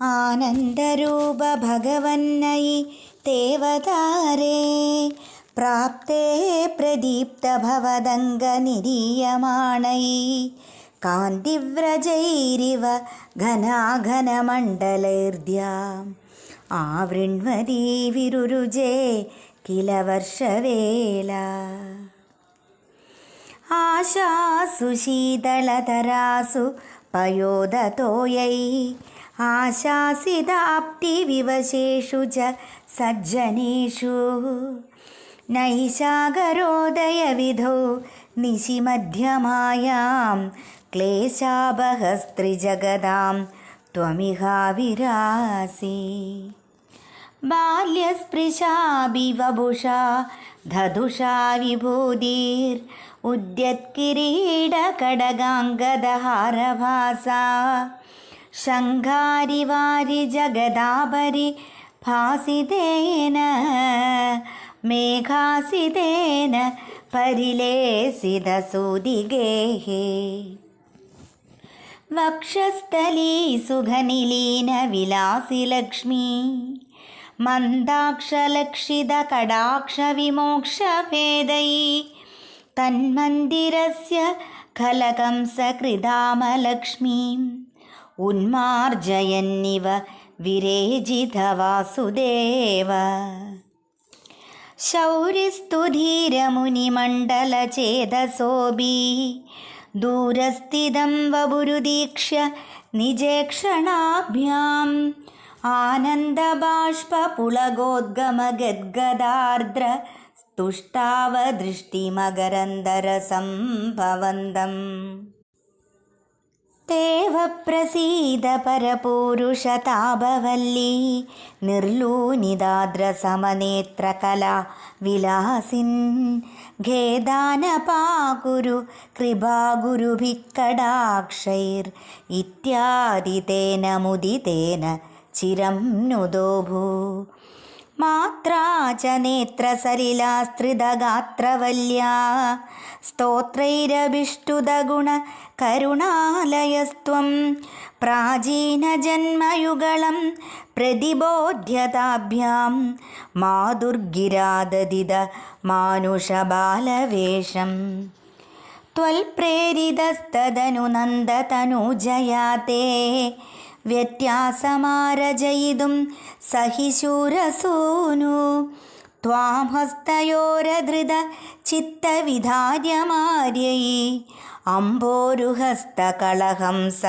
ആനന്ദരൂപ ഭഗവന്നൈ തേവതാരേ പ്രാപ്തേ പ്രദീപ്ത ഭവദംഗനിരീയമാണൈ കാന്തിവ്രജൈരിവ ഘനാഘനമണ്ഡലൈർദ്യാം ആവൃണ്വതീ വിരുരുജേ കില വർഷവേല ആശാസു ശീതളതരാസു പയോദതോയൈ ആശാസിതാപ്തിവിവശേഷു ച സജ്ജനേഷു നൈശാകരോദയവിധോ നിശിമധ്യമായാം ക്ലേശാപഹസ്ത്രിജഗതാം त्वमिहाविरासि बाल्यस्पृशाभिवभुषा धदुषा विभूतिर् उद्यत्किरीडकडगाङ्गदहारभासा शङ्घारिवारि जगदाबरिफासितेन मेघासितेन परिलेसिदसुदिगेः। वक्षस्थलीसुखनिलीनविलासिलक्ष्मी मन्दाक्षलक्षितकडाक्षविमोक्षभेदै तन्मन्दिरस्य खलकं सकृधामलक्ष्मीम् ഉന്മാർജയന്നിവ വിരേജിതവാസുദേവ ശൗരിസ്തുധീരമുനിമണ്ഡലചേതസോബി ദൂരസ്ഥിതം വപുരുദീക്ഷ്യ നിജേക്ഷണാഭ്യാം. ആനന്ദബാഷ്പപുളഗോദ്ഗമഗദ്ഗദാർദ്ര തുഷ്ടാവദൃഷ്ടിമകരന്തരസംഭവന്തം ദേവപ്രസീത പരപൂരുഷതാപവല്ലി നിർലൂനിതാദ്രസമനേത്രകല വിലാസിൻ ഖേദാനപാകുരു കൃപാഗുരുഭിക്കടാക്ഷൈർ ഇത്യാദിതേന മുദിതേന ചിരം നുദോഭൂ. मुदितेन चिरं नुदोभू मात्रा च नेत्रसलिलास्त्रिदगात्रवल्या स्तोत्रैरभिष्टुदगुणकरुणालयस्त्वं प्राचीनजन्मयुगलं प्रतिबोध्यताभ्यां माधुर्गिराददिद വ്യത്യാസമാരചയിതും സഹിശൂരസൂനു. ത്വാം ഹസ്തയോരധൃത ചിത്തവിധാര്യമാര്യൈ. അംബോരുഹസ്തകളഹംസ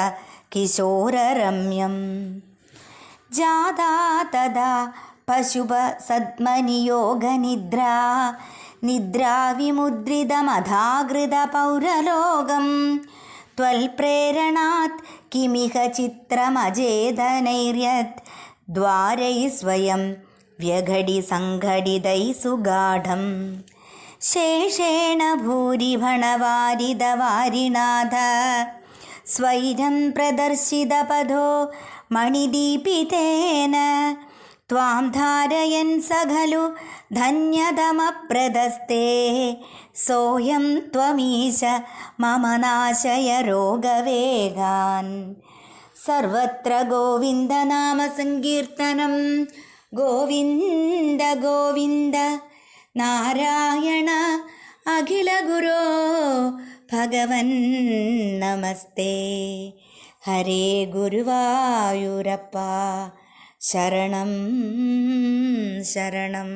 കിശോരരമ്യം. ജാതാ തദാ പശുപ സദ്മനിയോഗനിദ്രാ നിദ്രാവിമുദ്രിതമധാകൃത പൗരലോകം त्वल्प्रेरणात् किमिह चित्रमजेतनैर्यत् द्वारैः स्वयं व्यघटिसङ्घटितैः सुगाढं शेषेण भूरिभणवारिदवारिणाथ स्वैरं प्रदर्शितपथो मणिदीपितेन त्वां धारयन् स खलु धन्यतमप्रदस्ते सोऽयं त्वमीश मम नाशय रोगवेगान् सर्वत्र गोविन्दनामसङ्कीर्तनं गोविन्द गोविन्द नारायण अखिलगुरो भगवन् नमस्ते हरे गुरुवायुरप्पा ശരണം ശരണം.